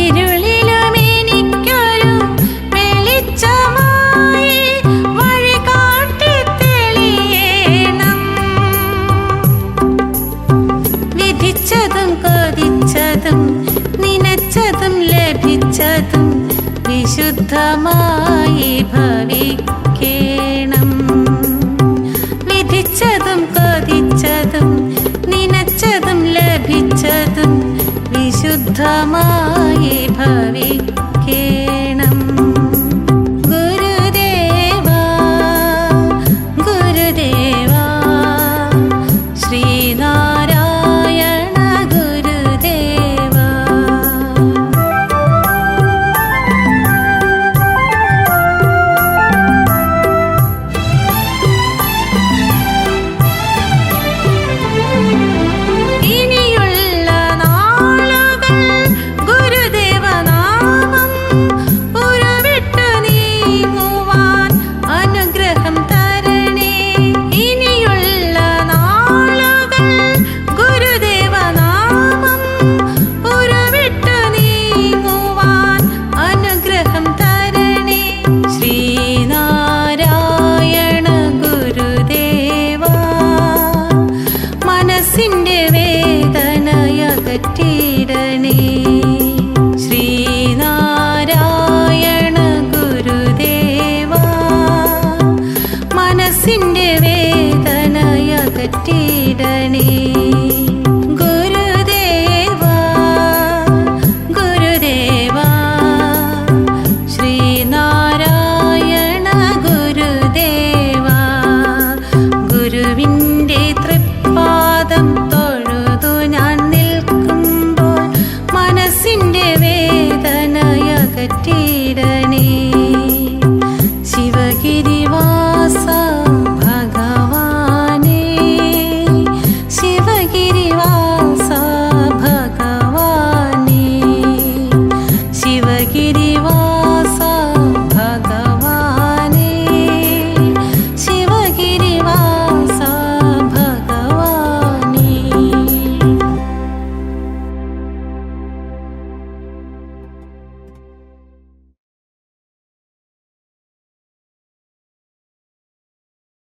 ഇരുളിലും എനിക്കൊരു വെളിച്ചമായി വഴി കാട്ടി വിധിച്ചതും ലഭിച്ചതും വിശുദ്ധമായി ഭവിക്കേ. വിശുദ്ധമായി ഭവിക്കണം विश्वास